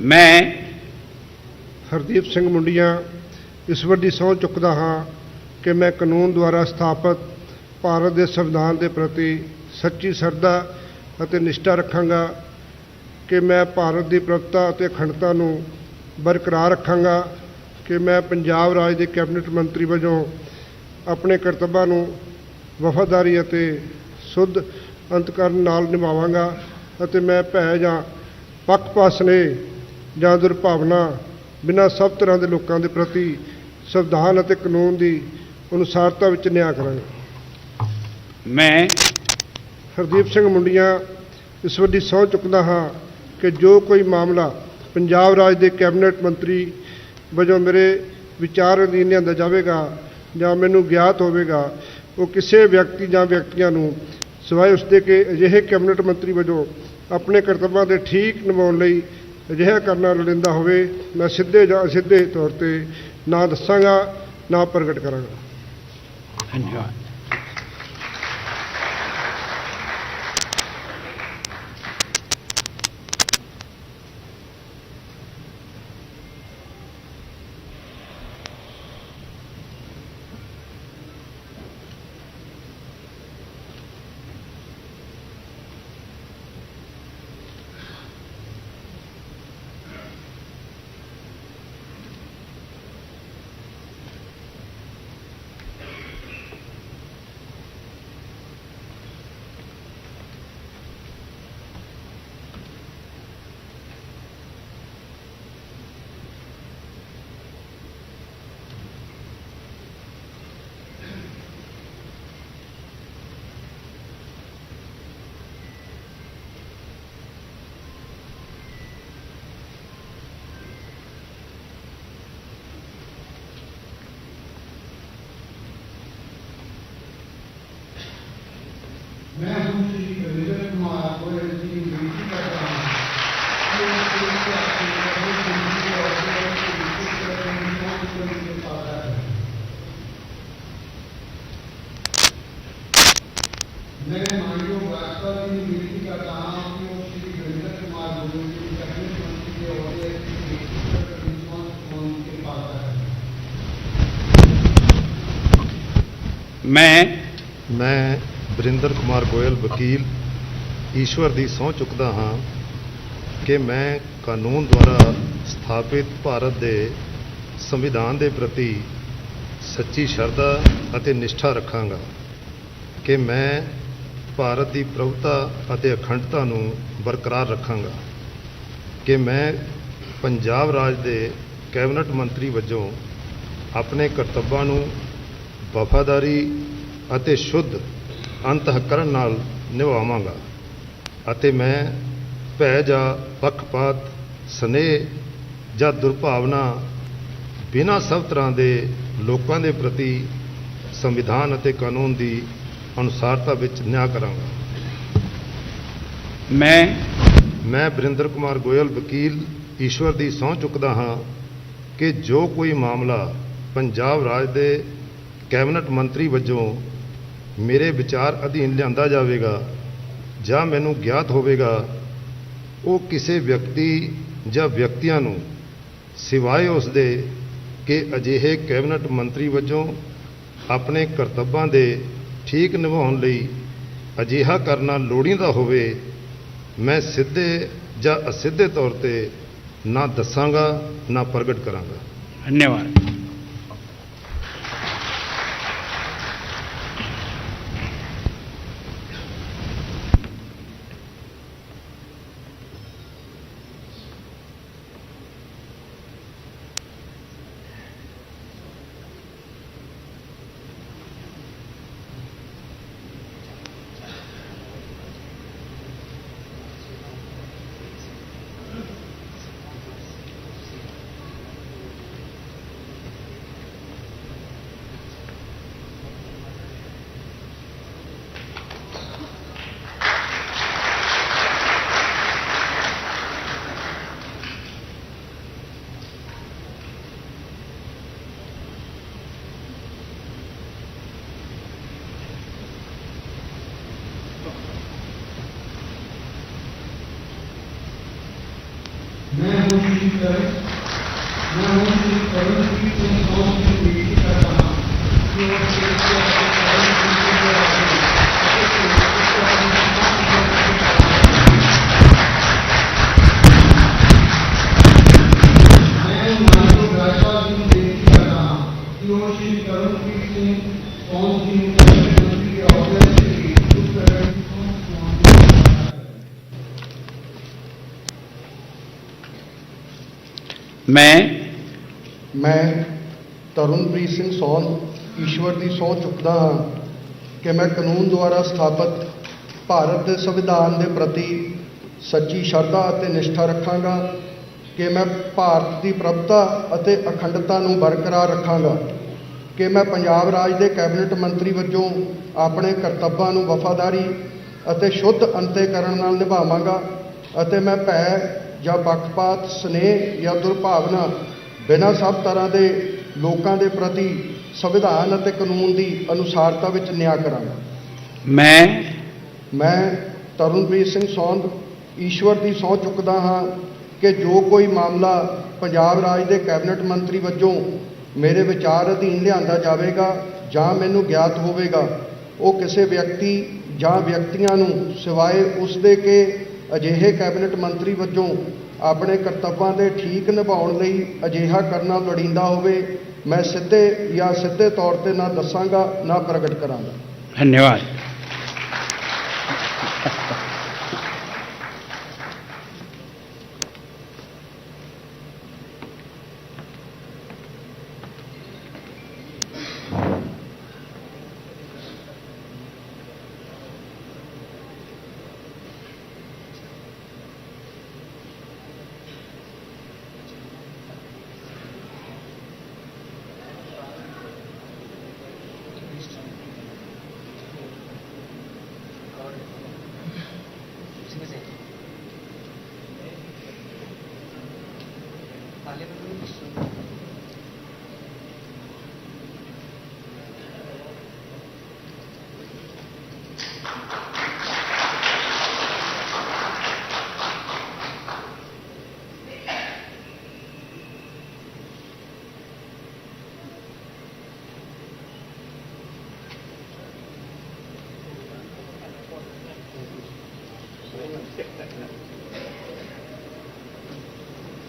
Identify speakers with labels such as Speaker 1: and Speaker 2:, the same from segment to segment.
Speaker 1: ਮੈਂ
Speaker 2: ਹਰਦੀਪ ਸਿੰਘ ਮੁੰਡੀਆਂ ਈਸ਼ਵਰ ਦੀ ਸਹੁੰ ਚੁੱਕਦਾ ਹਾਂ ਕਿ ਮੈਂ ਕਾਨੂੰਨ ਦੁਆਰਾ ਸਥਾਪਿਤ ਭਾਰਤ ਦੇ ਸੰਵਿਧਾਨ ਦੇ ਪ੍ਰਤੀ ਸੱਚੀ ਸ਼ਰਧਾ ਅਤੇ ਨਿਸ਼ਠਾ ਰੱਖਾਂਗਾ ਕਿ ਮੈਂ ਭਾਰਤ ਦੀ ਪ੍ਰਭੁਤਾ ਅਤੇ ਅਖੰਡਤਾ ਨੂੰ ਬਰਕਰਾਰ ਰੱਖਾਂਗਾ ਕਿ ਮੈਂ ਪੰਜਾਬ ਰਾਜ ਦੇ ਕੈਬਨਿਟ ਮੰਤਰੀ ਵਜੋਂ ਆਪਣੇ ਕਰਤੱਵਾਂ ਨੂੰ ਵਫਾਦਾਰੀ ਅਤੇ ਸੁੱਧ ਅੰਤਕਰਨ ਨਾਲ ਨਿਭਾਵਾਂਗਾ ਅਤੇ ਮੈਂ ਭੈ ਜਾਂ ਪੱਖਪਾਤ ਸਨੇਹ ਜਾਂ ਦੁਰਭਾਵਨਾ ਬਿਨਾਂ ਸਭ ਤਰ੍ਹਾਂ ਦੇ ਲੋਕਾਂ ਦੇ ਪ੍ਰਤੀ ਸੰਵਿਧਾਨ ਅਤੇ ਕਾਨੂੰਨ ਦੀ ਅਨੁਸਾਰਤਾ ਵਿੱਚ ਨਿਆਂ ਕਰਾਂਗਾ।
Speaker 1: ਮੈਂ
Speaker 2: ਹਰਦੀਪ ਸਿੰਘ ਮੁੰਡੀਆਂ ਈਸ਼ਵਰ ਦੀ ਸਹੁੰ ਚੁੱਕਦਾ ਹਾਂ ਕਿ ਜੋ ਕੋਈ ਮਾਮਲਾ ਪੰਜਾਬ ਰਾਜ ਦੇ ਕੈਬਨਿਟ ਮੰਤਰੀ ਵਜੋਂ ਮੇਰੇ ਵਿਚਾਰ ਅਧੀਨ ਲਿਆਂਦਾ ਜਾਵੇਗਾ ਜਾਂ ਮੈਨੂੰ ਗਿਆਤ ਹੋਵੇਗਾ ਉਹ ਕਿਸੇ ਵਿਅਕਤੀ ਜਾਂ ਵਿਅਕਤੀਆਂ ਨੂੰ ਸਿਵਾਏ ਉਸਦੇ ਕਿ ਅਜਿਹੇ ਕੈਬਨਿਟ ਮੰਤਰੀ ਵਜੋਂ ਆਪਣੇ ਕਰਤੱਵਾਂ ਦੇ ਠੀਕ ਨਿਭਾਉਣ ਲਈ ਅਜਿਹਾ ਕਰਨਾ ਲੋੜੀਂਦਾ ਹੋਵੇ, ਮੈਂ ਸਿੱਧੇ ਜਾਂ ਅਸਿੱਧੇ ਤੌਰ ਤੇ ਨਾ ਦੱਸਾਂਗਾ, ਨਾ ਪ੍ਰਗਟ ਕਰਾਂਗਾ।
Speaker 1: ਧੰਨਵਾਦ
Speaker 3: ਮੈਂ ਹੁਣ ਸ਼੍ਰੀ ਰਵਿੰਦਰ ਕੁਮਾਰ ਗੋਇਲ ਜੀ ਦੀ ਬੇਨਤੀ ਕਰਦਾ ਹਾਂ ਕਿ ਉਹ ਸ੍ਰੀ ਆਪਣੇ ਪ੍ਰਭੂ ਜੀ ਦੀ ਔਰਤ ਦੀ ਬੇਨਤੀ ਕਰਨ ਦੀ ਬਹੁਤ ਬੜੀ ਪਾਤਾ ਹੈ ਮੈਂ ਮਾਨਯੋਗ ਰਾਸ਼ਟਰਪਤੀ ਨੂੰ ਬੇਨਤੀ ਕਰਦਾ ਹਾਂ ਕਿ ਉਹ ਸ਼੍ਰੀ ਰਵਿੰਦਰ ਕੁਮਾਰ ਗੋਇਲ ਜੀ ਦੀ ਕੈਬਨਿਟ ਮੰਤਰੀ ਦੇ ਅਹੁਦੇ ਦੀ ਬੇਨਤੀ ਕਰਨ ਦੀ ਬਹੁਤ ਬੜੀ ਪਾਤਾ ਹੈ
Speaker 1: ਮੈਂ
Speaker 4: ਮੈਂ ਬਰਿੰਦਰ ਕੁਮਾਰ ਗੋਇਲ, ਵਕੀਲ, ਈਸ਼ਵਰ ਦੀ ਸਹੁੰ ਚੁੱਕਦਾ ਹਾਂ ਕਿ ਮੈਂ ਕਾਨੂੰਨ ਦੁਆਰਾ ਸਥਾਪਿਤ ਭਾਰਤ ਦੇ ਸੰਵਿਧਾਨ ਦੇ ਪ੍ਰਤੀ ਸੱਚੀ ਸ਼ਰਧਾ ਅਤੇ ਨਿਸ਼ਠਾ ਰੱਖਾਂਗਾ ਕਿ ਮੈਂ ਭਾਰਤ ਦੀ ਪ੍ਰਭੁਤਾ ਅਤੇ ਅਖੰਡਤਾ ਨੂੰ ਬਰਕਰਾਰ ਰੱਖਾਂਗਾ ਕਿ ਮੈਂ ਪੰਜਾਬ ਰਾਜ ਦੇ ਕੈਬਨਿਟ ਮੰਤਰੀ ਵਜੋਂ ਆਪਣੇ ਕਰਤੱਵਾਂ ਨੂੰ ਵਫਾਦਾਰੀ ਅਤੇ ਸ਼ੁੱਧ ਅੰਤಃਕਰਨ ਨਾਲ ਨਿਭਾਵਾਂਗਾ। ਅਤੇ ਮੈਂ ਭੈ ਜਾਂ ਪੱਖਪਾਤ ਸਨੇਹ ਜਾਂ ਦੁਰਭਾਵਨਾ ਬਿਨਾਂ ਸਭ ਤਰ੍ਹਾਂ ਦੇ ਲੋਕਾਂ ਦੇ ਪ੍ਰਤੀ ਸੰਵਿਧਾਨ ਅਤੇ ਕਾਨੂੰਨ ਦੀ ਅਨੁਸਾਰਤਾ ਵਿੱਚ ਨਿਆਂ ਕਰਾਂਗਾ।
Speaker 1: ਮੈਂ
Speaker 4: ਮੈਂ ਬਰਿੰਦਰ ਕੁਮਾਰ ਗੋਇਲ ਵਕੀਲ ਈਸ਼ਵਰ ਦੀ ਸਹੁੰ ਚੁੱਕਦਾ ਹਾਂ ਕਿ ਜੋ ਕੋਈ ਮਾਮਲਾ ਪੰਜਾਬ ਰਾਜ ਦੇ ਕੈਬਨਿਟ ਮੰਤਰੀ ਵਜੋਂ ਮੇਰੇ ਵਿਚਾਰ ਅਧੀਨ ਲਿਆਂਦਾ ਜਾਵੇਗਾ ਜਾਂ ਮੈਨੂੰ ਗਿਆਤ ਹੋਵੇਗਾ, ਉਹ ਕਿਸੇ ਵਿਅਕਤੀ ਜਾਂ ਵਿਅਕਤੀਆਂ ਨੂੰ ਸਿਵਾਏ ਉਸ ਦੇ ਕਿ ਅਜਿਹੇ ਕੈਬਨਿਟ ਮੰਤਰੀ ਵਜੋਂ ਆਪਣੇ ਕਰਤੱਵਾਂ ਦੇ ਠੀਕ ਨਿਭਾਉਣ ਲਈ ਅਜਿਹਾ ਕਰਨਾ ਲੋੜੀਂਦਾ ਹੋਵੇ, ਮੈਂ ਸਿੱਧੇ ਜਾਂ ਅਸਿੱਧੇ ਤੌਰ ਤੇ ਨਾ ਦੱਸਾਂਗਾ, ਨਾ ਪ੍ਰਗਟ ਕਰਾਂਗਾ।
Speaker 1: ਧੰਨਵਾਦ। ਮੈਂ
Speaker 3: ਮੈਂ ਤਰੁਣਪ੍ਰੀਤ ਸਿੰਘ ਸੌਨ, ਈਸ਼ਵਰ ਦੀ ਸਹੁੰ ਚੁੱਕਦਾ ਹਾਂ ਕਿ ਮੈਂ ਕਾਨੂੰਨ ਦੁਆਰਾ ਸਥਾਪਿਤ ਭਾਰਤ ਦੇ ਸੰਵਿਧਾਨ ਦੇ ਪ੍ਰਤੀ ਸੱਚੀ ਸ਼ਰਧਾ ਅਤੇ ਨਿਸ਼ਠਾ ਰੱਖਾਂਗਾ, ਕਿ ਮੈਂ ਭਾਰਤ ਦੀ ਪ੍ਰਭਤਾ ਅਤੇ ਅਖੰਡਤਾ ਨੂੰ ਬਰਕਰਾਰ ਰੱਖਾਂਗਾ, ਕਿ ਮੈਂ ਪੰਜਾਬ ਰਾਜ ਦੇ ਕੈਬਨਿਟ ਮੰਤਰੀ ਵਜੋਂ ਆਪਣੇ ਕਰਤੱਵਾਂ ਨੂੰ ਵਫਾਦਾਰੀ ਅਤੇ ਸ਼ੁੱਧ ਅੰਤੇ ਕਰਨ ਨਾਲ ਨਿਭਾਵਾਂਗਾ ਅਤੇ ਮੈਂ ਭੈ ਜਾਂ ਪੱਖਪਾਤ ਸਨੇਹ ਜਾਂ ਦੁਰਭਾਵਨਾ ਬਿਨਾਂ ਸਭ ਤਰ੍ਹਾਂ ਦੇ ਲੋਕਾਂ ਦੇ ਪ੍ਰਤੀ ਸੰਵਿਧਾਨ ਅਤੇ ਕਾਨੂੰਨ ਦੀ ਅਨੁਸਾਰਤਾ ਵਿੱਚ ਨਿਆਂ ਕਰਾਂਗਾ।
Speaker 1: ਮੈਂ
Speaker 3: ਮੈਂ ਤਰੁਣਪ੍ਰੀਤ ਸਿੰਘ ਸੌਂਦ ਈਸ਼ਵਰ ਦੀ ਸਹੁੰ ਚੁੱਕਦਾ ਹਾਂ ਕਿ ਜੋ ਕੋਈ ਮਾਮਲਾ ਪੰਜਾਬ ਰਾਜ ਦੇ ਕੈਬਨਿਟ ਮੰਤਰੀ ਵਜੋਂ ਮੇਰੇ ਵਿਚਾਰ ਅਧੀਨ ਲਿਆਂਦਾ ਜਾਵੇਗਾ ਜਾਂ ਮੈਨੂੰ ਗਿਆਤ ਹੋਵੇਗਾ ਉਹ ਕਿਸੇ ਵਿਅਕਤੀ ਜਾਂ ਵਿਅਕਤੀਆਂ ਨੂੰ ਸਿਵਾਏ ਉਸ ਦੇ ਕਿ ਅਜਿਹੇ ਕੈਬਨਿਟ ਮੰਤਰੀ ਵਜੋਂ ਆਪਣੇ ਕਰਤੱਵਾਂ ਦੇ ਠੀਕ ਨਿਭਾਉਣ ਲਈ ਅਜਿਹਾ ਕਰਨਾ ਲੋੜੀਂਦਾ ਹੋਵੇ, ਮੈਂ ਸਿੱਧੇ ਜਾਂ ਸਿੱਧੇ ਤੌਰ ਤੇ ਨਾ ਦੱਸਾਂਗਾ, ਨਾ ਪ੍ਰਗਟ ਕਰਾਂਗਾ।
Speaker 1: ਧੰਨਵਾਦ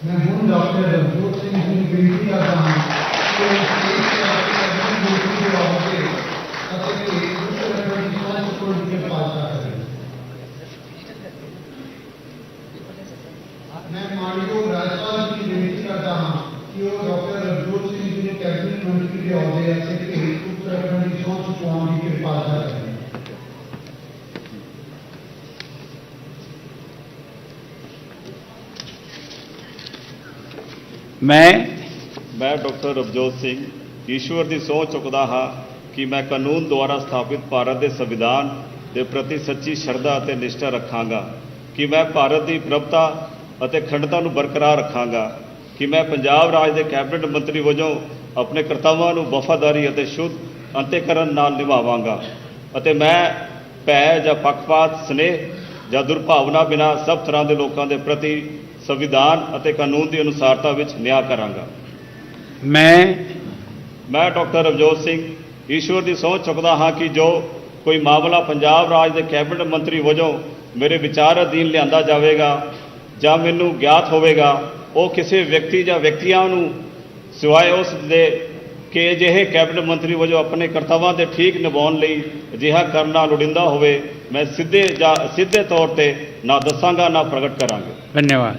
Speaker 3: ਮੈਂ ਹੁਣ ਡਾਕਟਰ ਰਣਜੋਤ ਸਿੰਘ ਜੀ ਨੂੰ ਬੇਨਤੀ ਕਰਦਾ ਹਾਂ ਕਿ ਉਹ ਸਟੇਜ ਤੇ ਆ ਕੇ ਆਪਣੀ ਡਿਊਟੀ ਦੇ ਆਉਂਦੇ ਅਤੇ ਕਿ ਦੂਸਰੇ ਰੱਖਣ ਦੀ ਸਹੁੰ ਚੁੱਕਣ ਦੀ ਪਾਲਣਾ ਕਰੇ ਮੈਂ ਮਾਨਯੋਗ ਰਾਜਪਾਲ ਜੀ ਨੂੰ ਬੇਨਤੀ ਕਰਦਾ ਹਾਂ ਕਿ ਉਹ ਡਾਕਟਰ ਰਣਜੋਤ ਸਿੰਘ ਜੀ ਨੂੰ ਕੈਬਨਿਟ ਮੰਤਰੀ ਦੇ ਆਉਂਦੇ ਅਤੇ ਕਿ ਦੂਸਰੇ ਰੱਖਣ ਦੀ ਸਹੁੰ ਚੁਕਾਉਣ ਦੀ ਕਿਰਪਾਲਤਾ ਕਰੇ
Speaker 1: ਮੈਂ
Speaker 5: ਮੈਂ ਡਾਕਟਰ ਰਵਜੋਤ ਸਿੰਘ ਈਸ਼ਵਰ ਦੀ ਸਹੁੰ ਚੁੱਕਦਾ ਹਾਂ ਕਿ ਮੈਂ ਕਾਨੂੰਨ ਦੁਆਰਾ ਸਥਾਪਿਤ ਭਾਰਤ ਦੇ ਸੰਵਿਧਾਨ ਦੇ ਪ੍ਰਤੀ ਸੱਚੀ ਸ਼ਰਧਾ ਅਤੇ ਨਿਸ਼ਠਾ ਰੱਖਾਂਗਾ ਕਿ ਮੈਂ ਭਾਰਤ ਦੀ ਪ੍ਰਭਤਾ ਅਤੇ ਅਖੰਡਤਾ ਨੂੰ ਬਰਕਰਾਰ ਰੱਖਾਂਗਾ ਕਿ ਮੈਂ ਪੰਜਾਬ ਰਾਜ ਦੇ ਕੈਬਨਿਟ ਮੰਤਰੀ ਵਜੋਂ ਆਪਣੇ ਕਰਤੱਵਾਂ ਨੂੰ ਵਫਾਦਾਰੀ ਅਤੇ ਸ਼ੁੱਧ ਅੰਤੇਕਰਨ ਨਾਲ ਨਿਭਾਵਾਂਗਾ ਅਤੇ ਮੈਂ ਭੈ ਜਾਂ ਪੱਖਪਾਤ ਸਨੇਹ ਜਾਂ ਦੁਰਭਾਵਨਾ ਬਿਨਾਂ ਸਭ ਤਰ੍ਹਾਂ ਦੇ ਲੋਕਾਂ ਦੇ ਪ੍ਰਤੀ ਸੰਵਿਧਾਨ ਅਤੇ ਕਾਨੂੰਨ ਦੀ ਅਨੁਸਾਰਤਾ ਵਿੱਚ ਨਿਆਂ ਕਰਾਂਗਾ।
Speaker 1: ਮੈਂ
Speaker 5: ਮੈਂ ਡਾਕਟਰ ਰਵਜੋਤ ਸਿੰਘ ਈਸ਼ਵਰ ਦੀ ਸਹੁੰ ਚੁੱਕਦਾ ਹਾਂ ਕਿ ਜੋ ਕੋਈ ਮਾਮਲਾ ਪੰਜਾਬ ਰਾਜ ਦੇ ਕੈਬਨਿਟ ਮੰਤਰੀ ਵਜੋਂ ਮੇਰੇ ਵਿਚਾਰ ਅਧੀਨ ਲਿਆਂਦਾ ਜਾਵੇਗਾ ਜਾਂ ਮੈਨੂੰ ਗਿਆਤ ਹੋਵੇਗਾ, ਉਹ ਕਿਸੇ ਵਿਅਕਤੀ ਜਾਂ ਵਿਅਕਤੀਆਂ ਨੂੰ ਸਿਵਾਏ ਉਸ ਦੇ ਕਿ ਅਜਿਹੇ ਕੈਬਨਿਟ ਮੰਤਰੀ ਵਜੋਂ ਆਪਣੇ ਕਰਤੱਵਾਂ ਦੇ ਠੀਕ ਨਿਭਾਉਣ ਲਈ ਅਜਿਹਾ ਕਰਨਾ ਲੋੜੀਂਦਾ ਹੋਵੇ, ਮੈਂ ਸਿੱਧੇ ਜਾਂ ਸਿੱਧੇ ਤੌਰ ਤੇ ਨਾ ਦੱਸਾਂਗਾ, ਨਾ ਪ੍ਰਗਟ ਕਰਾਂਗਾ।
Speaker 1: ਧੰਨਵਾਦ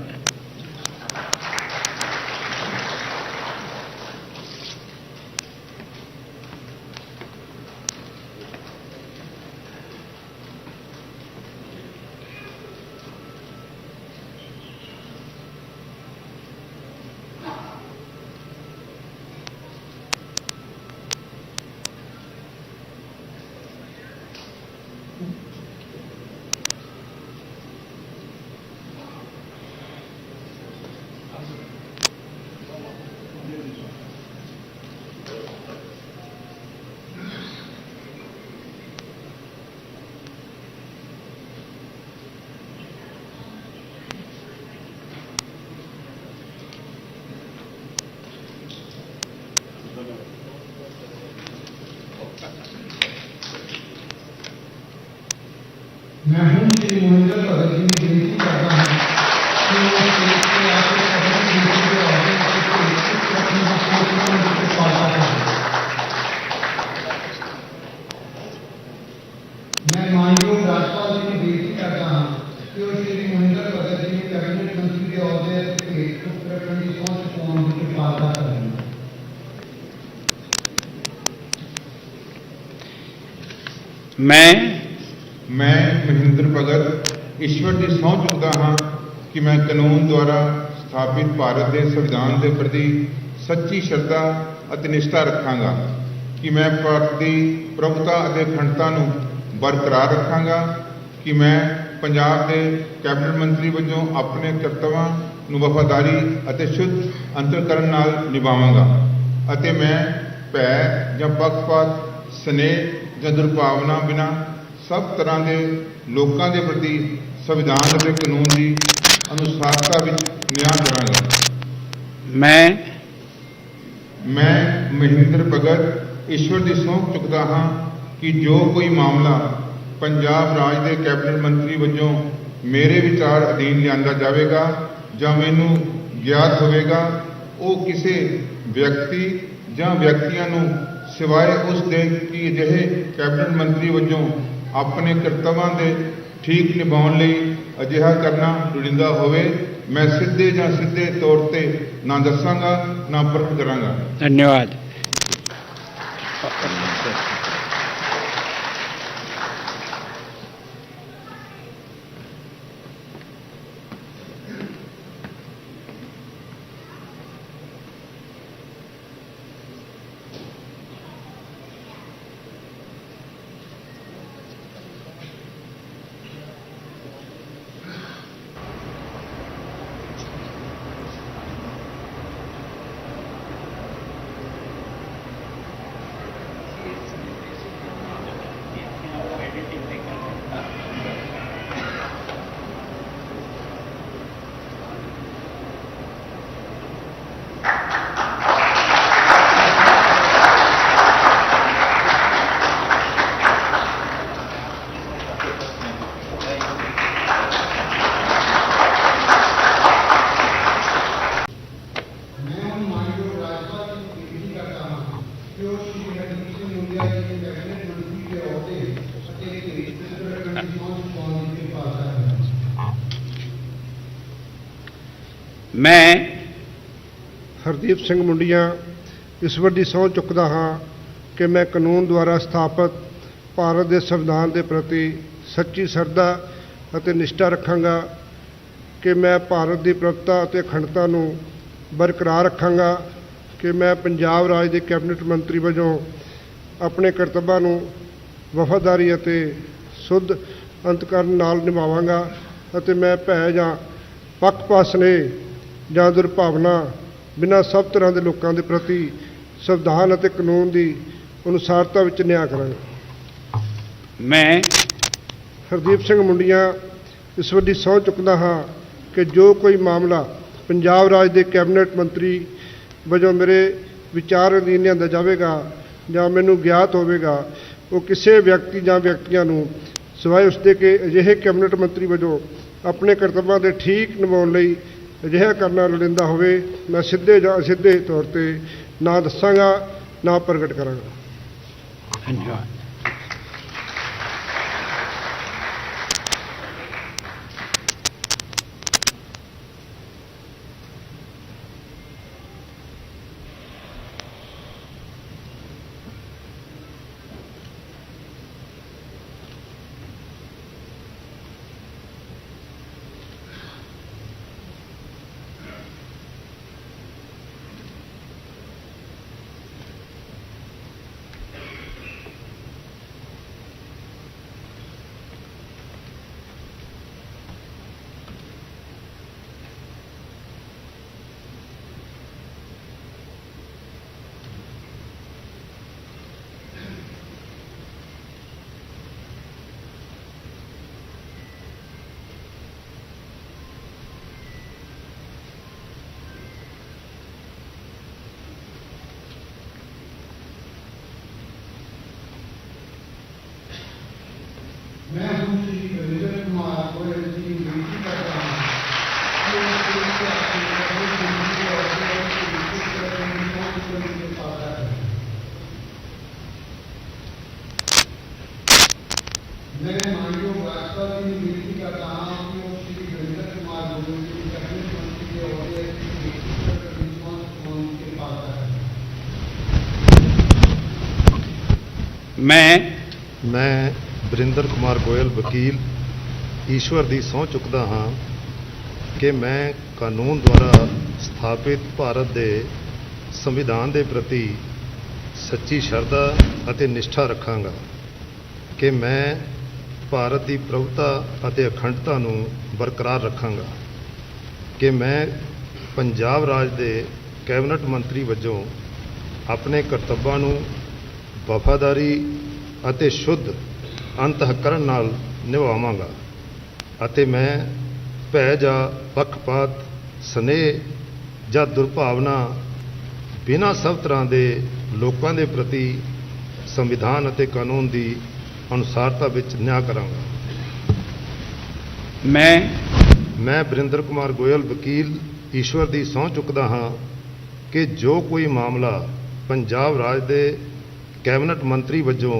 Speaker 3: ਮੈਂ ਹੁਣ ਸ਼੍ਰੀ ਮਨਿੰਦਰ ਭਗਤ ਜੀ ਨੂੰ ਬੇਨਤੀ ਕਰਦਾ ਹਾਂ ਕਿ ਉਹ ਸਟੇਜ ਤੇ ਆ ਕੇ ਆਪਣੀ ਡਿਊਟੀ ਦੇ ਆਉਂਦੇ ਅਤੇ ਕਿ ਰੱਖਣ ਦੀ ਸਹੁੰ ਚੁੱਕਣ ਦੀ ਕਿਰਪਾਲਤਾ ਕਰੇ ਮੈਂ ਮਾਨਯੋਗ ਰਾਜਪਾਲ ਜੀ ਨੂੰ ਬੇਨਤੀ ਕਰਦਾ ਹਾਂ ਕਿ ਉਹ ਸ਼੍ਰੀ ਮਨਿੰਦਰ ਭਗਤ ਜੀ ਨੂੰ ਕੈਬਨਿਟ ਮੰਤਰੀ ਦੇ ਅਹੁਦੇ ਅਤੇ ਕਿ
Speaker 6: ਦੀ ਸਹੁੰ ਚੁਕਾਉਣ ਦੀ ਕਿਰਪਾਲਤਾ ਕਰਨੀ
Speaker 1: ਮੈਂ
Speaker 7: ਮੈਂ ਮਹਿੰਦਰ ਭਗਤ ਈਸ਼ਵਰ ਦੀ ਸਹੁੰ ਚੁੱਕਦਾ ਹਾਂ ਕਿ ਮੈਂ ਕਾਨੂੰਨ ਦੁਆਰਾ ਸਥਾਪਿਤ ਭਾਰਤ ਦੇ ਸੰਵਿਧਾਨ ਦੇ ਪ੍ਰਤੀ ਸੱਚੀ ਸ਼ਰਧਾ ਅਤੇ ਨਿਸ਼ਠਾ ਰੱਖਾਂਗਾ, ਕਿ ਮੈਂ ਭਾਰਤ ਦੀ ਪ੍ਰਭੂਤਾ ਅਤੇ ਅਖੰਡਤਾ ਨੂੰ ਬਰਕਰਾਰ ਰੱਖਾਂਗਾ, ਕਿ ਮੈਂ ਪੰਜਾਬ ਦੇ ਕੈਬਨਿਟ ਮੰਤਰੀ ਵਜੋਂ ਆਪਣੇ ਕਰਤੱਵਾਂ ਨੂੰ ਵਫਾਦਾਰੀ ਅਤੇ ਸ਼ੁੱਧ ਅੰਤਰਕਰਨ ਨਾਲ ਨਿਭਾਵਾਂਗਾ ਅਤੇ ਮੈਂ ਭੈ ਜਾਂ ਪੱਖਪਾਤ, ਸਨੇਹ ਜਾਂ ਦੁਰਭਾਵਨਾ ਬਿਨਾਂ ਸਭ ਤਰ੍ਹਾਂ ਦੇ ਲੋਕਾਂ ਦੇ ਪ੍ਰਤੀ ਸੰਵਿਧਾਨ ਅਤੇ ਕਾਨੂੰਨ ਦੀ ਅਨੁਸਾਰਤਾ ਵਿੱਚ ਨਿਆਂ ਕਰਾਂਗਾ।
Speaker 1: ਮੈਂ
Speaker 7: ਮੈਂ ਮਹਿੰਦਰ ਭਗਤ ਈਸ਼ਵਰ ਦੀ ਸਹੁੰ ਚੁੱਕਦਾ ਹਾਂ ਕਿ ਜੋ ਕੋਈ ਮਾਮਲਾ ਪੰਜਾਬ ਰਾਜ ਦੇ ਕੈਬਨਿਟ ਮੰਤਰੀ ਵਜੋਂ ਮੇਰੇ ਵਿਚਾਰ ਅਧੀਨ ਲਿਆਂਦਾ ਜਾਵੇਗਾ ਜਾਂ ਮੈਨੂੰ ਗਿਆਤ ਹੋਵੇਗਾ ਉਹ ਕਿਸੇ ਵਿਅਕਤੀ ਜਾਂ ਵਿਅਕਤੀਆਂ ਨੂੰ ਸਿਵਾਏ ਉਸ ਦੇ ਕਿ ਅਜਿਹੇ ਕੈਬਨਿਟ ਮੰਤਰੀ ਵਜੋਂ ਆਪਣੇ ਕਰਤੱਵਾਂ ਦੇ ਠੀਕ ਨਿਭਾਉਣ ਲਈ ਅਜਿਹਾ ਕਰਨਾ ਲੋੜੀਂਦਾ ਹੋਵੇ, ਮੈਂ ਸਿੱਧੇ ਜਾਂ ਸਿੱਧੇ ਤੌਰ ਤੇ ਨਾ ਦੱਸਾਂਗਾ, ਨਾ ਪ੍ਰਗਟ ਕਰਾਂਗਾ।
Speaker 1: ਧੰਨਵਾਦ
Speaker 6: ਮੈਂ ਹੁਣ ਮਾਨਯੋਗ ਰਾਜਪਾਲ ਜੀ ਨੂੰ ਬੇਨਤੀ ਕਰਦਾ ਹਾਂ ਕਿ ਉਹ ਸ਼੍ਰੀ ਹਰਦੀਪ ਸਿੰਘ ਮੁੰਡਿਆ ਜੀ ਦੇ ਕੈਬਨਿਟ ਮੰਤਰੀ ਦੇ ਅਹੁਦੇ ਅਤੇ ਕੇਂਦਰ ਰੱਖਣ ਦੀ ਸਹੁੰ ਚੁਕਾਉਣ ਦੀ ਕਿਰਪਾਲਤਾ ਕਰਨੀ
Speaker 1: ਮੈਂ
Speaker 2: ਹਰਦੀਪ ਸਿੰਘ ਮੁੰਡੀਆਂ ਈਸ਼ਵਰ ਦੀ ਸਹੁੰ ਚੁੱਕਦਾ ਹਾਂ ਕਿ ਮੈਂ ਕਾਨੂੰਨ ਦੁਆਰਾ ਸਥਾਪਿਤ ਭਾਰਤ ਦੇ ਸੰਵਿਧਾਨ ਦੇ ਪ੍ਰਤੀ ਸੱਚੀ ਸ਼ਰਧਾ ਅਤੇ ਨਿਸ਼ਠਾ ਰੱਖਾਂਗਾ, ਕਿ ਮੈਂ ਭਾਰਤ ਦੀ ਪ੍ਰਭੁਤਾ ਅਤੇ ਅਖੰਡਤਾ ਨੂੰ ਬਰਕਰਾਰ ਰੱਖਾਂਗਾ, ਕਿ ਮੈਂ ਪੰਜਾਬ ਰਾਜ ਦੇ ਕੈਬਨਿਟ ਮੰਤਰੀ ਵਜੋਂ ਆਪਣੇ ਕਰਤੱਵਾਂ ਨੂੰ ਵਫਾਦਾਰੀ ਅਤੇ ਸੁੱਧ ਅੰਤਕਰਨ ਨਾਲ ਨਿਭਾਵਾਂਗਾ ਅਤੇ ਮੈਂ ਭੈ ਜਾਂ ਪੱਖਪਾਤ, ਸਨੇਹ ਜਾਂ ਦੁਰਭਾਵਨਾ ਬਿਨਾਂ ਸਭ ਤਰ੍ਹਾਂ ਦੇ ਲੋਕਾਂ ਦੇ ਪ੍ਰਤੀ ਸੰਵਿਧਾਨ ਅਤੇ ਕਾਨੂੰਨ ਦੀ ਅਨੁਸਾਰਤਾ ਵਿੱਚ ਨਿਆਂ ਕਰਾਂਗਾ।
Speaker 1: ਮੈਂ
Speaker 2: ਹਰਦੀਪ ਸਿੰਘ ਮੁੰਡੀਆਂ ਈਸ਼ਵਰ ਦੀ ਸਹੁੰ ਚੁੱਕਦਾ ਹਾਂ ਕਿ ਜੋ ਕੋਈ ਮਾਮਲਾ ਪੰਜਾਬ ਰਾਜ ਦੇ ਕੈਬਨਿਟ ਮੰਤਰੀ ਵਜੋਂ ਮੇਰੇ ਵਿਚਾਰ ਅਧੀਨ ਲਿਆਂਦਾ ਜਾਵੇਗਾ ਜਾਂ ਮੈਨੂੰ ਗਿਆਤ ਹੋਵੇਗਾ ਉਹ ਕਿਸੇ ਵਿਅਕਤੀ ਜਾਂ ਵਿਅਕਤੀਆਂ ਨੂੰ ਸਿਵਾਏ ਉਸਦੇ ਕਿ ਅਜਿਹੇ ਕੈਬਨਿਟ ਮੰਤਰੀ ਵਜੋਂ ਆਪਣੇ ਕਰਤੱਵਾਂ ਦੇ ਠੀਕ ਨਿਭਾਉਣ ਲਈ ਅਜਿਹਾ ਕਰਨਾ ਲੋੜੀਂਦਾ ਹੋਵੇ, ਮੈਂ ਸਿੱਧੇ ਜਾਂ ਸਿੱਧੇ ਤੌਰ ਤੇ ਨਾ ਦੱਸਾਂਗਾ, ਨਾ ਪ੍ਰਗਟ ਕਰਾਂਗਾ।
Speaker 1: ਧੰਨਵਾਦ
Speaker 6: ਮੈਂ ਹੁਣ ਸ਼੍ਰੀ ਰਵਿੰਦਰ ਕੁਮਾਰ ਗੋਇਲ ਜੀ ਨੂੰ ਬੇਨਤੀ ਕਰਦਾ ਹਾਂ ਕਿ ਉਹ ਸ਼੍ਰੀ ਆਪਣੇ ਕੈਬਨਿਟ ਮੰਤਰੀ ਦੇ ਅਹੁਦੇ ਅਤੇ ਕੇਂਦਰ ਰੱਖਣ ਦੀ ਸਹੁੰ ਚੁਕਾਉਣ ਦੀ ਕਿਰਪਾਲਤਾ ਕਰਨੀ ਮੈਂ ਮਾਨਯੋਗ ਰਾਜਪਾਲ ਜੀ ਨੂੰ ਬੇਨਤੀ ਕਰਦਾ ਹਾਂ ਕਿ ਉਹ ਸ਼੍ਰੀ ਰਵਿੰਦਰ ਕੁਮਾਰ ਗੋਇਲ ਜੀ ਨੂੰ ਕੈਬਨਿਟ ਮੰਤਰੀ ਦੇ ਅਹੁਦੇ ਅਤੇ
Speaker 1: ਮੈਂ
Speaker 4: ਮੈਂ ਕੁਮਾਰ ਗੋਇਲ, ਵਕੀਲ, ਈਸ਼ਵਰ ਦੀ ਸਹੁੰ ਚੁੱਕਦਾ ਹਾਂ ਕਿ ਮੈਂ ਕਾਨੂੰਨ ਦੁਆਰਾ ਸਥਾਪਿਤ ਭਾਰਤ ਦੇ ਸੰਵਿਧਾਨ ਦੇ ਪ੍ਰਤੀ ਸੱਚੀ ਸ਼ਰਧਾ ਅਤੇ ਨਿਸ਼ਠਾ ਰੱਖਾਂਗਾ ਕਿ ਮੈਂ ਭਾਰਤ ਦੀ ਪ੍ਰਭੁਤਾ ਅਤੇ ਅਖੰਡਤਾ ਨੂੰ ਬਰਕਰਾਰ ਰੱਖਾਂਗਾ ਕਿ ਮੈਂ ਪੰਜਾਬ ਰਾਜ ਦੇ ਕੈਬਨਿਟ ਮੰਤਰੀ ਵਜੋਂ ਆਪਣੇ ਕਰਤੱਵਾਂ ਨੂੰ ਵਫਾਦਾਰੀ ਅਤੇ ਸ਼ੁੱਧ ਅੰਤಃਕਰਨ ਨਾਲ ਨਿਭਾਵਾਂਗਾ। ਅਤੇ ਮੈਂ ਭੈ ਜਾਂ ਪੱਖਪਾਤ ਸਨੇਹ ਜਾਂ ਦੁਰਭਾਵਨਾ ਬਿਨਾਂ ਸਭ ਤਰ੍ਹਾਂ ਦੇ ਲੋਕਾਂ ਦੇ ਪ੍ਰਤੀ ਸੰਵਿਧਾਨ ਅਤੇ ਕਾਨੂੰਨ ਦੀ ਅਨੁਸਾਰਤਾ ਵਿੱਚ ਨਿਆਂ ਕਰਾਂਗਾ।
Speaker 1: ਮੈਂ
Speaker 4: ਮੈਂ ਬਰਿੰਦਰ ਕੁਮਾਰ ਗੋਇਲ ਵਕੀਲ ਈਸ਼ਵਰ ਦੀ ਸਹੁੰ ਚੁੱਕਦਾ ਹਾਂ ਕਿ ਜੋ ਕੋਈ ਮਾਮਲਾ ਪੰਜਾਬ ਰਾਜ ਦੇ ਕੈਬਨਿਟ ਮੰਤਰੀ ਵਜੋਂ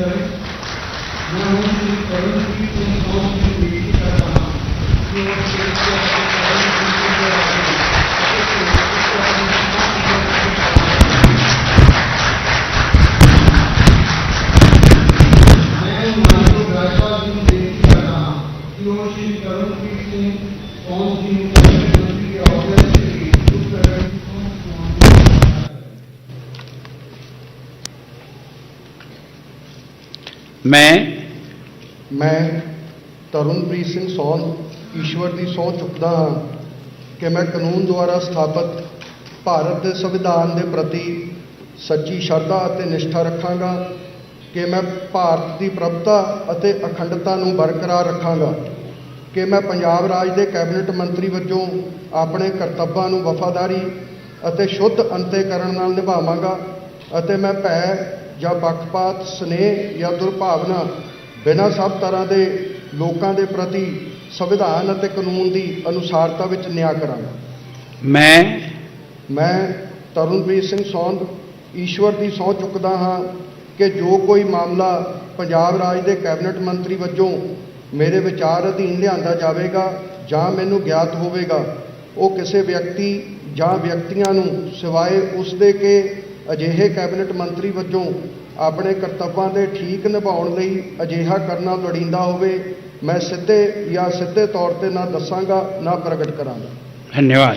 Speaker 6: correct?
Speaker 1: ਮੈਂ
Speaker 3: ਮੈਂ ਤਰੁਣਪ੍ਰੀਤ ਸਿੰਘ ਸੌਨ ਈਸ਼ਵਰ ਦੀ ਸਹੁੰ ਚੁੱਕਦਾ ਹਾਂ ਕਿ ਮੈਂ ਕਾਨੂੰਨ ਦੁਆਰਾ ਸਥਾਪਿਤ ਭਾਰਤ ਦੇ ਸੰਵਿਧਾਨ ਦੇ ਪ੍ਰਤੀ ਸੱਚੀ ਸ਼ਰਧਾ ਅਤੇ ਨਿਸ਼ਠਾ ਰੱਖਾਂਗਾ, ਕਿ ਮੈਂ ਭਾਰਤ ਦੀ ਪ੍ਰਭਤਾ ਅਤੇ ਅਖੰਡਤਾ ਨੂੰ ਬਰਕਰਾਰ ਰੱਖਾਂਗਾ, ਕਿ ਮੈਂ ਪੰਜਾਬ ਰਾਜ ਦੇ ਕੈਬਨਿਟ ਮੰਤਰੀ ਵਜੋਂ ਆਪਣੇ ਕਰਤੱਵਾਂ ਨੂੰ ਵਫਾਦਾਰੀ ਅਤੇ ਸ਼ੁੱਧ ਅੰਤੇ ਕਰਨ ਨਾਲ ਨਿਭਾਵਾਂਗਾ ਅਤੇ ਮੈਂ ਭੈ ਜਾਂ ਪੱਖਪਾਤ ਸਨੇਹ ਜਾਂ ਦੁਰਭਾਵਨਾ ਬਿਨਾਂ ਸਭ ਤਰ੍ਹਾਂ ਦੇ ਲੋਕਾਂ ਦੇ ਪ੍ਰਤੀ ਸੰਵਿਧਾਨ ਅਤੇ ਕਾਨੂੰਨ ਦੀ ਅਨੁਸਾਰਤਾ ਵਿੱਚ ਨਿਆਂ ਕਰਾਂਗਾ।
Speaker 1: ਮੈਂ
Speaker 3: ਮੈਂ ਤਰੁਣਪ੍ਰੀਤ ਸਿੰਘ ਸੌਂਦ ਈਸ਼ਵਰ ਦੀ ਸਹੁੰ ਚੁੱਕਦਾ ਹਾਂ ਕਿ ਜੋ ਕੋਈ ਮਾਮਲਾ ਪੰਜਾਬ ਰਾਜ ਦੇ ਕੈਬਨਿਟ ਮੰਤਰੀ ਵਜੋਂ ਮੇਰੇ ਵਿਚਾਰ ਅਧੀਨ ਲਿਆਂਦਾ ਜਾਵੇਗਾ ਜਾਂ ਮੈਨੂੰ ਗਿਆਤ ਹੋਵੇਗਾ ਉਹ ਕਿਸੇ ਵਿਅਕਤੀ ਜਾਂ ਵਿਅਕਤੀਆਂ ਨੂੰ ਸਿਵਾਏ ਉਸ ਦੇ ਕਿ ਅਜਿਹੇ ਕੈਬਨਿਟ ਮੰਤਰੀ ਵਜੋਂ ਆਪਣੇ ਕਰਤੱਵਾਂ ਦੇ ਠੀਕ ਨਿਭਾਉਣ ਲਈ ਅਜਿਹਾ ਕਰਨਾ ਲੋੜੀਂਦਾ ਹੋਵੇ, ਮੈਂ ਸਿੱਧੇ ਜਾਂ ਸਿੱਧੇ ਤੌਰ ਤੇ ਨਾ ਦੱਸਾਂਗਾ, ਨਾ ਪ੍ਰਗਟ ਕਰਾਂਗਾ।
Speaker 1: ਧੰਨਵਾਦ।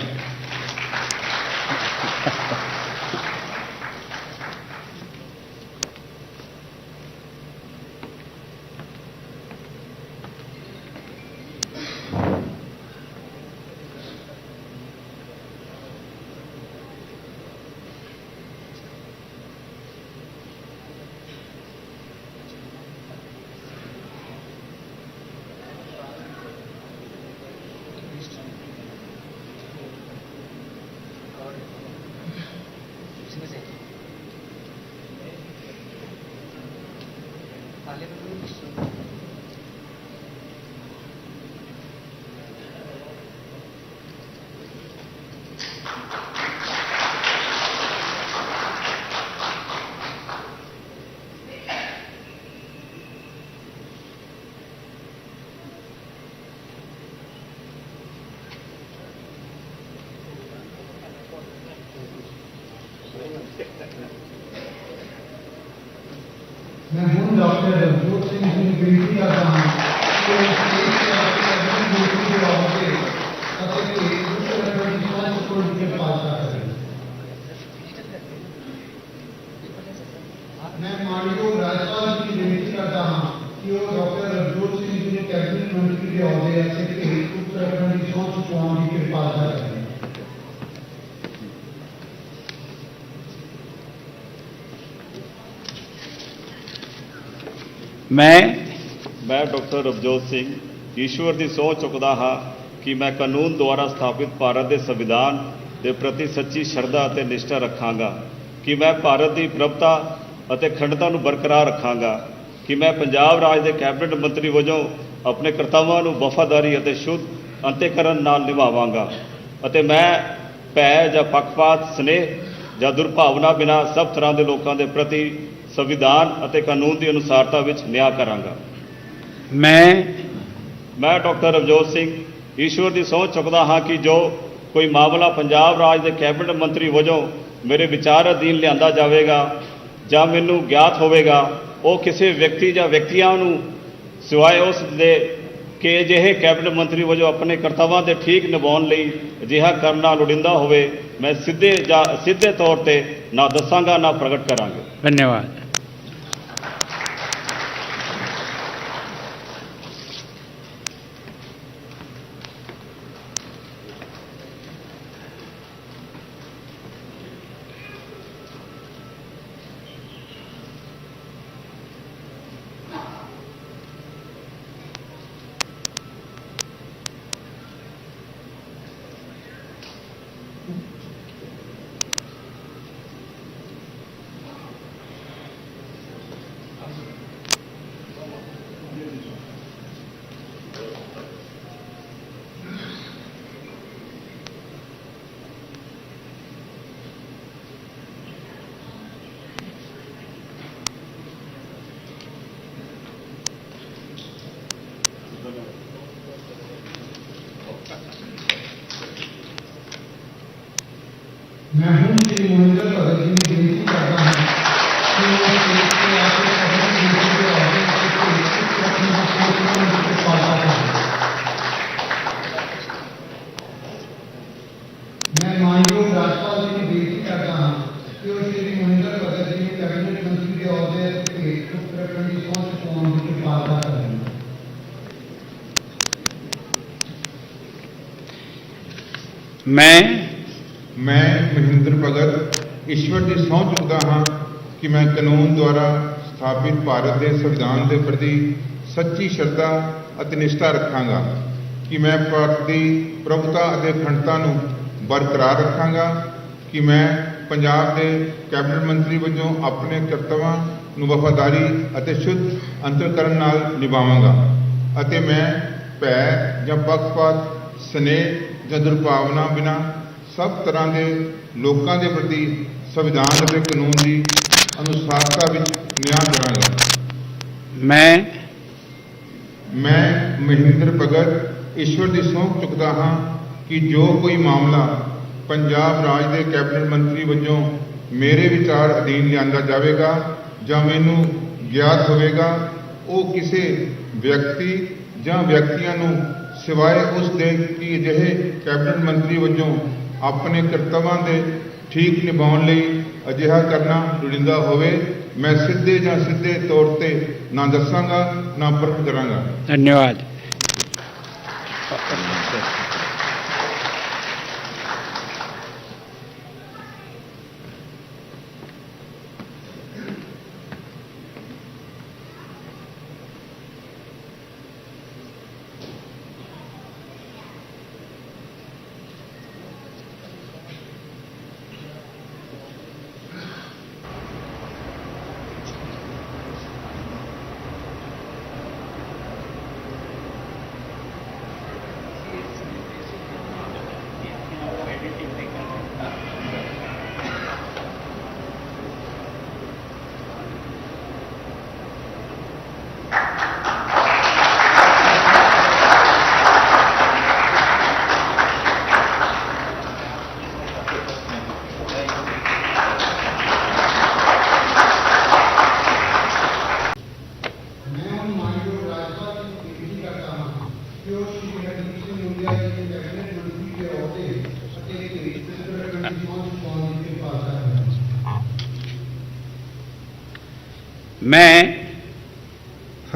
Speaker 6: ਮੈਂ ਹੁਣ ਡਾਕਟਰ ਰਵਜੋਤ ਸਿੰਘ ਜੀ ਨੂੰ ਬੇਨਤੀ ਕਰਦਾ ਹਾਂ ਕਿ ਉਹ ਸਟੇਜ ਤੇ ਆ ਕੇ ਆਪਣੀ ਡਿਊਟੀ ਦੇ ਆਉਂਦੇ ਅਤੇ ਦੂਸਰੇ ਰੱਖਣ ਦੀ ਸਹੁੰ ਚੁੱਕਣ ਦੀ ਕਿਰਪਾਲਤਾ ਕਰੇ ਮੈਂ ਮਾਨਯੋਗ ਰਾਜਪਾਲ ਜੀ ਨੂੰ ਬੇਨਤੀ ਕਰਦਾ ਹਾਂ ਕਿ ਉਹ ਡਾਕਟਰ ਰਵਜੋਤ ਸਿੰਘ ਜੀ ਨੂੰ ਕੈਬਨਿਟ ਮੰਤਰੀ ਦੇ ਅਹੁਦੇ ਅਤੇ ਦੂਸਰੇ ਰੱਖਣ ਦੀ ਸਹੁੰ ਚੁਕਾਉਣ ਦੀ ਕਿਰਪਾਲਤਾ ਕਰੇ
Speaker 1: ਮੈਂ
Speaker 5: ਮੈਂ ਡਾਕਟਰ ਰਵਜੋਤ ਸਿੰਘ, ਈਸ਼ਵਰ ਦੀ ਸਹੁੰ ਚੁੱਕਦਾ ਹਾਂ ਕਿ ਮੈਂ ਕਾਨੂੰਨ ਦੁਆਰਾ ਸਥਾਪਿਤ ਭਾਰਤ ਦੇ ਸੰਵਿਧਾਨ ਦੇ ਪ੍ਰਤੀ ਸੱਚੀ ਸ਼ਰਧਾ ਅਤੇ ਨਿਸ਼ਠਾ ਰੱਖਾਂਗਾ, ਕਿ ਮੈਂ ਭਾਰਤ ਦੀ ਪ੍ਰਭਤਾ ਅਤੇ ਅਖੰਡਤਾ ਨੂੰ ਬਰਕਰਾਰ ਰੱਖਾਂਗਾ, ਕਿ ਮੈਂ ਪੰਜਾਬ ਰਾਜ ਦੇ ਕੈਬਨਿਟ ਮੰਤਰੀ ਵਜੋਂ ਆਪਣੇ ਕਰਤੱਵਾਂ ਨੂੰ ਵਫਾਦਾਰੀ ਅਤੇ ਸ਼ੁੱਧ ਅੰਤੇਕਰਨ ਨਾਲ ਨਿਭਾਵਾਂਗਾ ਅਤੇ ਮੈਂ ਭੈ ਜਾਂ ਪੱਖਪਾਤ, ਸਨੇਹ ਜਾਂ ਦੁਰਭਾਵਨਾ ਬਿਨਾਂ ਸਭ ਤਰ੍ਹਾਂ ਦੇ ਲੋਕਾਂ ਦੇ ਪ੍ਰਤੀ ਸੰਵਿਧਾਨ ਅਤੇ ਕਾਨੂੰਨ ਦੀ ਅਨੁਸਾਰਤਾ ਵਿੱਚ ਨਿਆਂ ਕਰਾਂਗਾ।
Speaker 1: ਮੈਂ
Speaker 5: ਮੈਂ ਡਾਕਟਰ ਰਵਜੋਤ ਸਿੰਘ ਈਸ਼ਵਰ ਦੀ ਸਹੁੰ ਚੁੱਕਦਾ ਹਾਂ ਕਿ ਜੋ ਕੋਈ ਮਾਮਲਾ ਪੰਜਾਬ ਰਾਜ ਦੇ ਕੈਬਨਿਟ ਮੰਤਰੀ ਵਜੋਂ ਮੇਰੇ ਵਿਚਾਰ ਅਧੀਨ ਲਿਆਂਦਾ ਜਾਵੇਗਾ ਜਾਂ ਮੈਨੂੰ ਗਿਆਤ ਹੋਵੇਗਾ ਉਹ ਕਿਸੇ ਵਿਅਕਤੀ ਜਾਂ ਵਿਅਕਤੀਆਂ ਨੂੰ ਸਿਵਾਏ ਉਸ ਦੇ ਕਿ ਅਜਿਹੇ ਕੈਬਨਿਟ ਮੰਤਰੀ ਵਜੋਂ ਆਪਣੇ ਕਰਤੱਵਾਂ ਦੇ ਠੀਕ ਨਿਭਾਉਣ ਲਈ ਅਜਿਹਾ ਕਰਨਾ ਲੋੜੀਂਦਾ ਹੋਵੇ ਮੈਂ ਸਿੱਧੇ ਜਾਂ ਸਿੱਧੇ ਤੌਰ ਤੇ ਨਾ ਦੱਸਾਂਗਾ ਨਾ ਪ੍ਰਗਟ ਕਰਾਂਗਾ।
Speaker 1: ਧੰਨਵਾਦ
Speaker 6: ਮੈਂ ਹੁਣ ਸ੍ਰੀ ਮਨਿੰਦਰ ਭਗਤ ਜੀ ਨੂੰ ਬੇਨਤੀ ਕਰਦਾ ਹਾਂ ਕਿ ਉਹ ਸਟੇਜ ਤੇ ਆ ਕੇ ਆਪਣੀ ਡਿਊਟੀ ਦੇ ਅਹੁਦੇ ਅਤੇ ਰੱਖਣ ਦੀ ਸਹੁੰ ਚੁੱਕਣ ਦੀ ਕਿਰਪਾਲਤਾ ਕਰੇ ਮੈਂ ਮਾਨਯੋਗ ਰਾਜਪਾਲ ਜੀ ਨੂੰ ਬੇਨਤੀ ਕਰਦਾ ਹਾਂ ਕਿ ਉਹ ਸ੍ਰੀ ਮਨਿੰਦਰ ਭਗਤ ਜੀ ਨੂੰ ਕੈਬਨਿਟ ਮੰਤਰੀ ਦੇ ਅਹੁਦੇ ਅਤੇ ਰੱਖਣ ਦੀ ਸਹੁੰ ਚੁਕਾਉਣ ਦੀ ਕਿਰਪਾਲਤਾ ਕਰੇ
Speaker 1: ਮੈਂ
Speaker 7: ਮੈਂ ਮਹਿੰਦਰ ਭਗਤ ਈਸ਼ਵਰ ਦੀ ਸਹੁੰ ਚੁੱਕਦਾ ਹਾਂ ਕਿ ਮੈਂ ਕਾਨੂੰਨ ਦੁਆਰਾ ਸਥਾਪਿਤ ਭਾਰਤ ਦੇ ਸੰਵਿਧਾਨ ਦੇ ਪ੍ਰਤੀ ਸੱਚੀ ਸ਼ਰਧਾ ਅਤੇ ਨਿਸ਼ਠਾ ਰੱਖਾਂਗਾ, ਕਿ ਮੈਂ ਭਾਰਤ ਦੀ ਪ੍ਰਭੂਤਾ ਅਤੇ ਅਖੰਡਤਾ ਨੂੰ ਬਰਕਰਾਰ ਰੱਖਾਂਗਾ, ਕਿ ਮੈਂ ਪੰਜਾਬ ਦੇ ਕੈਬਨਿਟ ਮੰਤਰੀ ਵਜੋਂ ਆਪਣੇ ਕਰਤੱਵਾਂ ਨੂੰ ਵਫਾਦਾਰੀ ਅਤੇ ਸ਼ੁੱਧ ਅੰਤਰਕਰਨ ਨਾਲ ਨਿਭਾਵਾਂਗਾ ਅਤੇ ਮੈਂ ਭੈ ਜਾਂ ਪੱਖਪਾਤ, ਸਨੇਹ ਜਾਂ ਦੁਰਭਾਵਨਾ ਬਿਨਾਂ ਸਭ ਤਰ੍ਹਾਂ ਦੇ ਲੋਕਾਂ ਦੇ ਪ੍ਰਤੀ ਸੰਵਿਧਾਨ ਅਤੇ ਕਾਨੂੰਨ ਦੀ ਅਨੁਸਾਰਤਾ ਵਿੱਚ ਨਿਆਂ ਕਰਾਂਗਾ।
Speaker 1: ਮੈਂ
Speaker 7: ਮੈਂ ਮਹਿੰਦਰ ਭਗਤ ਈਸ਼ਵਰ ਦੀ ਸਹੁੰ ਚੁੱਕਦਾ ਹਾਂ ਕਿ ਜੋ ਕੋਈ ਮਾਮਲਾ ਪੰਜਾਬ ਰਾਜ ਦੇ ਕੈਬਨਿਟ ਮੰਤਰੀ ਵਜੋਂ ਮੇਰੇ ਵਿਚਾਰ ਅਧੀਨ ਲਿਆਂਦਾ ਜਾਵੇਗਾ ਜਾਂ ਮੈਨੂੰ ਗਿਆਤ ਹੋਵੇਗਾ ਉਹ ਕਿਸੇ ਵਿਅਕਤੀ ਜਾਂ ਵਿਅਕਤੀਆਂ ਨੂੰ ਸਿਵਾਏ ਉਸ ਦੇ ਕਿ ਅਜਿਹੇ ਕੈਬਨਿਟ ਮੰਤਰੀ ਵਜੋਂ ਆਪਣੇ ਕਰਤੱਵਾਂ ਦੇ ਠੀਕ ਨਿਭਾਉਣ ਲਈ ਅਜਿਹਾ ਕਰਨਾ ਲੋੜੀਂਦਾ ਹੋਵੇ, ਮੈਂ ਸਿੱਧੇ ਜਾਂ ਸਿੱਧੇ ਤੌਰ ਤੇ ਨਾ ਦੱਸਾਂਗਾ, ਨਾ ਪ੍ਰਗਟ ਕਰਾਂਗਾ।
Speaker 1: ਧੰਨਵਾਦ।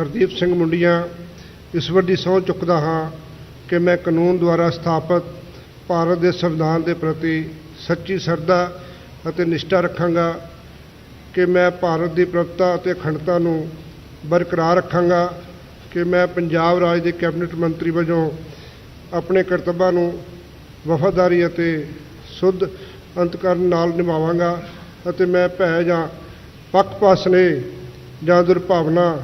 Speaker 2: ਹਰਦੀਪ ਸਿੰਘ ਮੁੰਡੀਆਂ ਈਸ਼ਵਰ ਦੀ ਸਹੁੰ ਚੁੱਕਦਾ ਹਾਂ ਕਿ ਮੈਂ ਕਾਨੂੰਨ ਦੁਆਰਾ ਸਥਾਪਿਤ ਭਾਰਤ ਦੇ ਸੰਵਿਧਾਨ ਦੇ ਪ੍ਰਤੀ ਸੱਚੀ ਸ਼ਰਧਾ ਅਤੇ ਨਿਸ਼ਠਾ ਰੱਖਾਂਗਾ, ਕਿ ਮੈਂ ਭਾਰਤ ਦੀ ਪ੍ਰਭੁਤਾ ਅਤੇ ਅਖੰਡਤਾ ਨੂੰ ਬਰਕਰਾਰ ਰੱਖਾਂਗਾ, ਕਿ ਮੈਂ ਪੰਜਾਬ ਰਾਜ ਦੇ ਕੈਬਨਿਟ ਮੰਤਰੀ ਵਜੋਂ ਆਪਣੇ ਕਰਤੱਵਾਂ ਨੂੰ ਵਫਾਦਾਰੀ ਅਤੇ ਸੁੱਧ ਅੰਤਕਰਨ ਨਾਲ ਨਿਭਾਵਾਂਗਾ ਅਤੇ ਮੈਂ ਭੈ ਜਾਂ ਪੱਖਪਾਤ, ਸਨੇਹ ਜਾਂ ਦੁਰਭਾਵਨਾ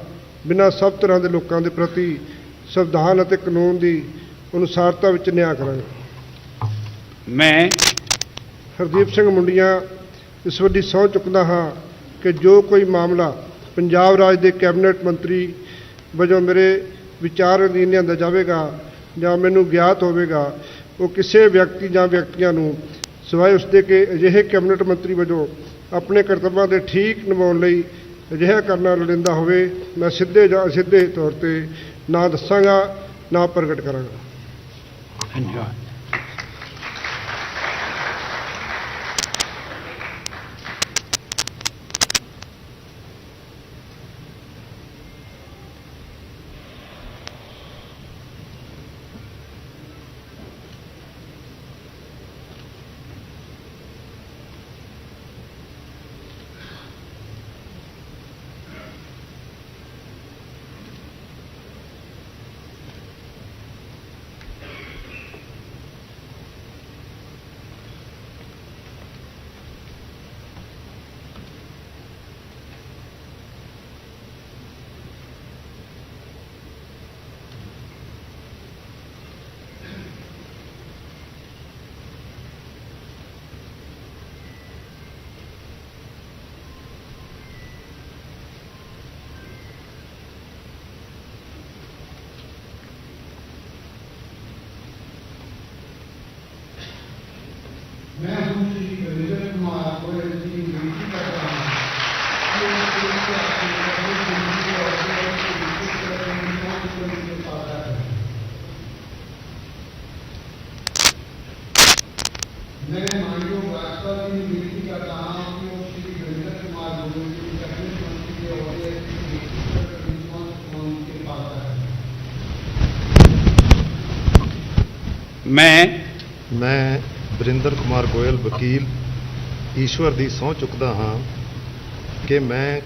Speaker 2: ਬਿਨਾਂ ਸਭ ਤਰ੍ਹਾਂ ਦੇ ਲੋਕਾਂ ਦੇ ਪ੍ਰਤੀ ਸੰਵਿਧਾਨ ਅਤੇ ਕਾਨੂੰਨ ਦੀ ਅਨੁਸਾਰਤਾ ਵਿੱਚ ਨਿਆਂ ਕਰਾਂਗਾ।
Speaker 6: ਮੈਂ
Speaker 2: ਹਰਦੀਪ ਸਿੰਘ ਮੁੰਡੀਆਂ ਇਸ ਵੱਡੀ ਸਹੁੰ ਚੁੱਕਦਾ ਹਾਂ ਕਿ ਜੋ ਕੋਈ ਮਾਮਲਾ ਪੰਜਾਬ ਰਾਜ ਦੇ ਕੈਬਨਿਟ ਮੰਤਰੀ ਵਜੋਂ ਮੇਰੇ ਵਿਚਾਰ ਅਧੀਨ ਲਿਆਂਦਾ ਜਾਵੇਗਾ ਜਾਂ ਮੈਨੂੰ ਗਿਆਤ ਹੋਵੇਗਾ ਉਹ ਕਿਸੇ ਵਿਅਕਤੀ ਜਾਂ ਵਿਅਕਤੀਆਂ ਨੂੰ ਸਿਵਾਏ ਉਸਦੇ ਕਿ ਅਜਿਹੇ ਕੈਬਨਿਟ ਮੰਤਰੀ ਵਜੋਂ ਆਪਣੇ ਕਰਤੱਵਾਂ ਦੇ ਠੀਕ ਨਿਭਾਉਣ ਲਈ ਅਜਿਹਾ ਕਰਨਾ ਲੋੜੀਂਦਾ ਹੋਵੇ, ਮੈਂ ਸਿੱਧੇ ਜਾਂ ਸਿੱਧੇ ਤੌਰ ਤੇ ਨਾ ਦੱਸਾਂਗਾ, ਨਾ ਪ੍ਰਗਟ ਕਰਾਂਗਾ।
Speaker 6: ਧੰਨਵਾਦ। ਮੈਂ
Speaker 4: ਮੈਂ ਵਰਿੰਦਰ ਕੁਮਾਰ ਗੋਇਲ ਵਕੀਲ ਈਸ਼ਵਰ ਦੀ ਸਹੁੰ ਚੁੱਕਦਾ ਹਾਂ ਕਿ ਮੈਂ